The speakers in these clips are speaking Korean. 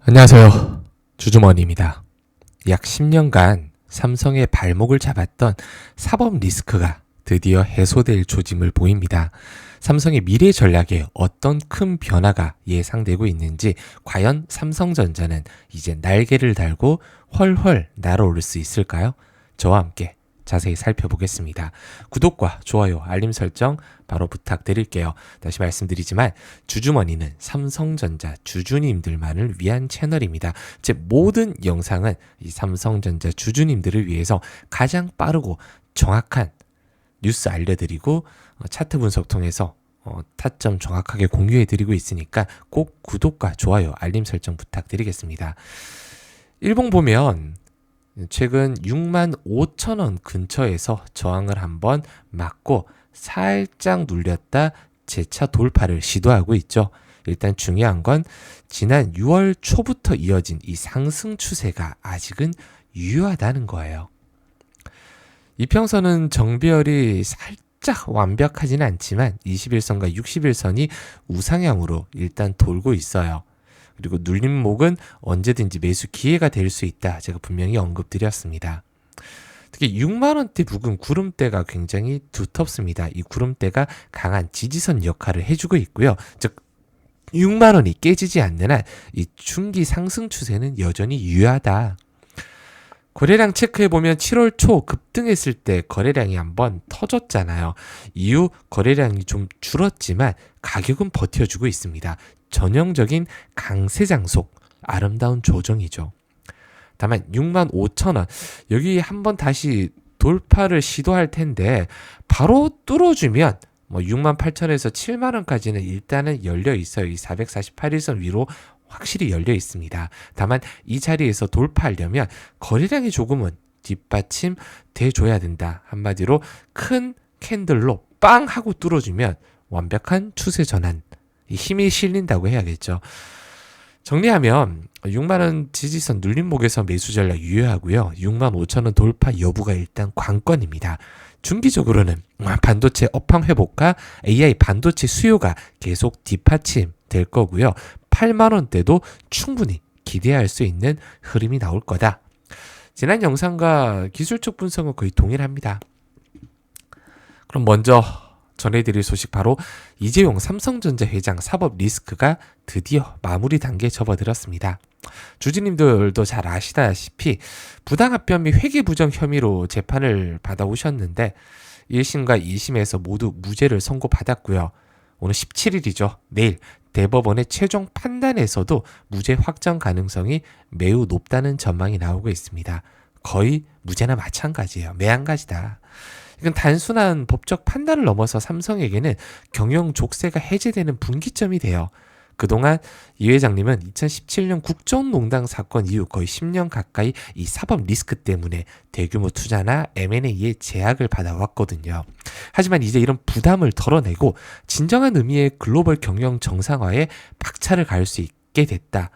안녕하세요. 주주머니입니다. 약 10년간 삼성의 발목을 잡았던 사법 리스크가 드디어 해소될 조짐을 보입니다. 삼성의 미래 전략에 어떤 큰 변화가 예상되고 있는지 과연 삼성전자는 이제 날개를 달고 훨훨 날아오를 수 있을까요? 저와 함께 자세히 살펴보겠습니다. 구독과 좋아요, 알림 설정 바로 부탁드릴게요. 다시 말씀드리지만 주주머니는 삼성전자 주주님들만을 위한 채널입니다. 제 모든 영상은 이 삼성전자 주주님들을 위해서 가장 빠르고 정확한 뉴스 알려드리고 어, 차트 분석 통해서 어, 타점 정확하게 공유해드리고 있으니까 꼭 구독과 좋아요, 알림 설정 부탁드리겠습니다. 일봉 보면 최근 6만 5천 원 근처에서 저항을 한번 맞고 살짝 눌렸다 재차 돌파를 시도하고 있죠. 일단 중요한 건 지난 6월 초부터 이어진 이 상승 추세가 아직은 유효하다는 거예요. 이평선은 정비열이 살짝 완벽하지는 않지만 21선과 61선이 우상향으로 일단 돌고 있어요. 그리고 눌림목은 언제든지 매수 기회가 될 수 있다. 제가 분명히 언급드렸습니다. 특히 6만 원대 부근 구름대가 굉장히 두텁습니다. 이 구름대가 강한 지지선 역할을 해주고 있고요. 즉 6만 원이 깨지지 않는 한이 중기 상승 추세는 여전히 유효하다. 거래량 체크해 보면 7월 초 급등했을 때 거래량이 한번 터졌잖아요. 이후 거래량이 좀 줄었지만 가격은 버텨주고 있습니다. 전형적인 강세 장속, 아름다운 조정이죠. 다만 6만 5천 원 여기 한번 다시 돌파를 시도할 텐데 바로 뚫어주면 뭐 6만 8천에서 7만 원까지는 일단은 열려 있어요. 이 448일선 위로 확실히 열려 있습니다. 다만 이 자리에서 돌파하려면 거래량이 조금은 뒷받침 돼줘야 된다. 한마디로 큰 캔들로 빵 하고 뚫어주면 완벽한 추세 전환 힘이 실린다고 해야겠죠. 정리하면 6만원 지지선 눌림목에서 매수 전략 유효하고요. 6만 5천원 돌파 여부가 일단 관건입니다. 중기적으로는 반도체 업황 회복과 AI 반도체 수요가 계속 뒷받침 될 거고요. 8만 원대도 충분히 기대할 수 있는 흐름이 나올 거다. 지난 영상과 기술적 분석은 거의 동일합니다. 그럼 먼저 전해드릴 소식 바로 이재용 삼성전자 회장 사법 리스크가 드디어 마무리 단계에 접어들었습니다. 주주님들도 잘 아시다시피 부당합병 및 회계부정 혐의로 재판을 받아오셨는데 1심과 2심에서 모두 무죄를 선고받았고요. 오늘 17일이죠. 내일 대법원의 최종 판단에서도 무죄 확정 가능성이 매우 높다는 전망이 나오고 있습니다. 거의 무죄나 마찬가지예요. 매한가지다. 이건 단순한 법적 판단을 넘어서 삼성에게는 경영 족쇄가 해제되는 분기점이 돼요. 그동안 이 회장님은 2017년 국정농단 사건 이후 거의 10년 가까이 이 사법 리스크 때문에 대규모 투자나 M&A의 제약을 받아왔거든요. 하지만 이제 이런 부담을 덜어내고 진정한 의미의 글로벌 경영 정상화에 박차를 가할 수 있게 됐다.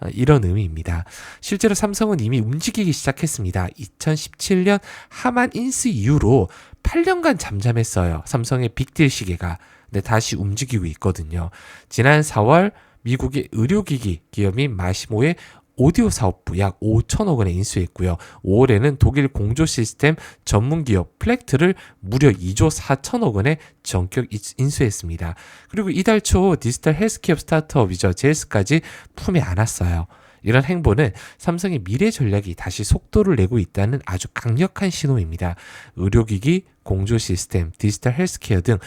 어, 이런 의미입니다. 실제로 삼성은 이미 움직이기 시작했습니다. 2017년 하만 인스 이후로 8년간 잠잠했어요. 삼성의 빅딜 시계가. 근데 다시 움직이고 있거든요. 지난 4월 미국의 의료기기 기업인 마시모의 오디오 사업부 약 5천억 원에 인수했고요. 5월에는 독일 공조 시스템 전문 기업 플렉트를 무려 2조 4천억 원에 전격 인수했습니다. 그리고 이달 초 디지털 헬스케어 스타트업이죠. 제스까지 품에 안았어요. 이런 행보는 삼성의 미래 전략이 다시 속도를 내고 있다는 아주 강력한 신호입니다. 의료기기, 공조 시스템, 디지털 헬스케어 등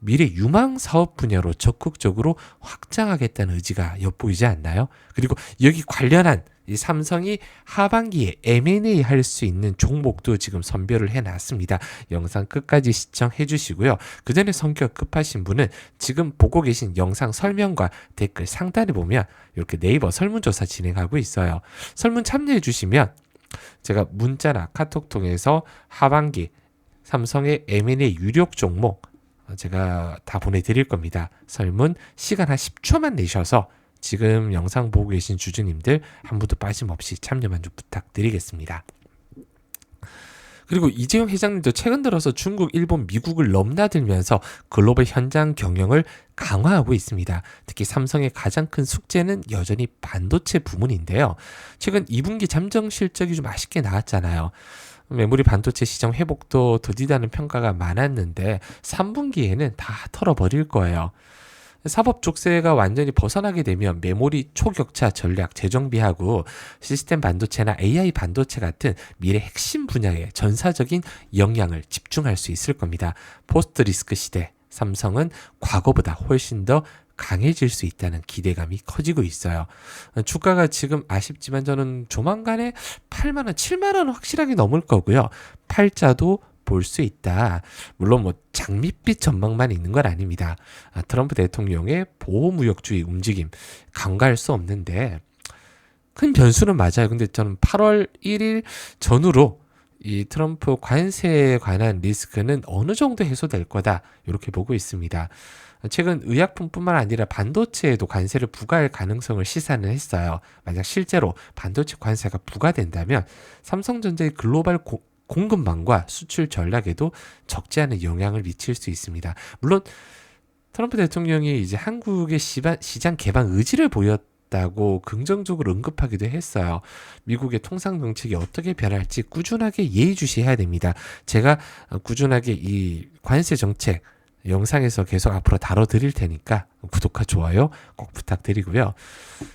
미래 유망 사업 분야로 적극적으로 확장하겠다는 의지가 엿보이지 않나요? 그리고 여기 관련한 이 삼성이 하반기에 M&A 할 수 있는 종목도 지금 선별을 해 놨습니다. 영상 끝까지 시청해 주시고요. 그 전에 성격 급하신 분은 지금 보고 계신 영상 설명과 댓글 상단에 보면 이렇게 네이버 설문조사 진행하고 있어요. 설문 참여해 주시면 제가 문자나 카톡 통해서 하반기 삼성의 M&A 유력 종목 제가 다 보내드릴 겁니다. 설문 시간 한 10초만 내셔서 지금 영상 보고 계신 주주님들 한 분도 빠짐없이 참여만 좀 부탁드리겠습니다. 그리고 이재용 회장님도 최근 들어서 중국, 일본, 미국을 넘나들면서 글로벌 현장 경영을 강화하고 있습니다. 특히 삼성의 가장 큰 숙제는 여전히 반도체 부문인데요. 최근 2분기 잠정 실적이 좀 아쉽게 나왔잖아요. 메모리 반도체 시장 회복도 더디다는 평가가 많았는데 3분기에는 다 털어버릴 거예요. 사법 족쇄가 완전히 벗어나게 되면 메모리 초격차 전략 재정비하고 시스템 반도체나 AI 반도체 같은 미래 핵심 분야에 전사적인 영향을 집중할 수 있을 겁니다. 포스트 리스크 시대 삼성은 과거보다 훨씬 더 강해질 수 있다는 기대감이 커지고 있어요. 주가가 지금 아쉽지만 저는 조만간에 8만 원, 7만 원 확실하게 넘을 거고요. 팔자도 볼 수 있다. 물론 뭐 장밋빛 전망만 있는 건 아닙니다. 아, 트럼프 대통령의 보호무역주의 움직임 간과할 수 없는데 큰 변수는 맞아요. 근데 저는 8월 1일 전후로 이 트럼프 관세에 관한 리스크는 어느 정도 해소될 거다. 이렇게 보고 있습니다. 최근 의약품뿐만 아니라 반도체에도 관세를 부과할 가능성을 시사는 했어요. 만약 실제로 반도체 관세가 부과된다면 삼성전자의 글로벌 고, 공급망과 수출 전략에도 적지 않은 영향을 미칠 수 있습니다. 물론 트럼프 대통령이 이제 한국의 시장 개방 의지를 보였 다고 긍정적으로 언급하기도 했어요. 미국의 통상 정책이 어떻게 변할지 꾸준하게 예의주시해야 됩니다. 제가 꾸준하게 이 관세 정책 영상에서 계속 앞으로 다뤄드릴 테니까 구독과 좋아요 꼭 부탁드리고요.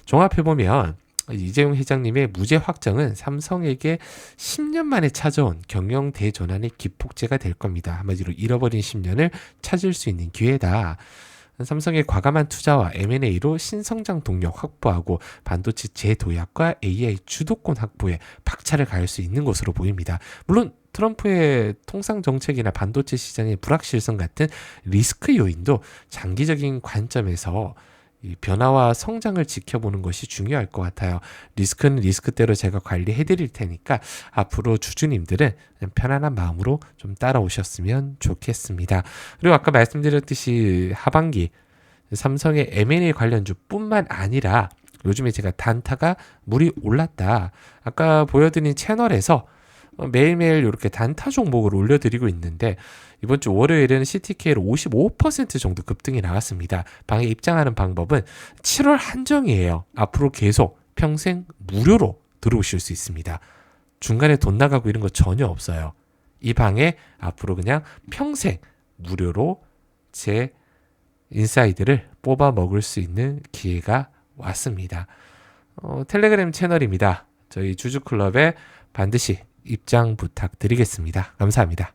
종합해보면 이재용 회장님의 무죄 확정은 삼성에게 10년 만에 찾아온 경영 대전환의 기폭제가 될 겁니다. 한마디로 잃어버린 10년을 찾을 수 있는 기회다. 삼성의 과감한 투자와 M&A로 신성장 동력 확보하고 반도체 재도약과 AI 주도권 확보에 박차를 가할 수 있는 것으로 보입니다. 물론 트럼프의 통상 정책이나 반도체 시장의 불확실성 같은 리스크 요인도 장기적인 관점에서 이 변화와 성장을 지켜보는 것이 중요할 것 같아요. 리스크는 리스크대로 제가 관리해 드릴 테니까 앞으로 주주님들은 편안한 마음으로 좀 따라오셨으면 좋겠습니다. 그리고 아까 말씀드렸듯이 하반기 삼성의 M&A 관련주뿐만 아니라 요즘에 제가 단타가 물이 올랐다. 아까 보여드린 채널에서 매일매일 이렇게 단타 종목을 올려드리고 있는데 이번 주 월요일에는 CTK를 55% 정도 급등이 나왔습니다. 방에 입장하는 방법은 7월 한정이에요. 앞으로 계속 평생 무료로 들어오실 수 있습니다. 중간에 돈 나가고 이런 거 전혀 없어요. 이 방에 앞으로 그냥 평생 무료로 제 인사이드를 뽑아 먹을 수 있는 기회가 왔습니다. 어, 텔레그램 채널입니다. 저희 주주클럽에 반드시 입장 부탁드리겠습니다. 감사합니다.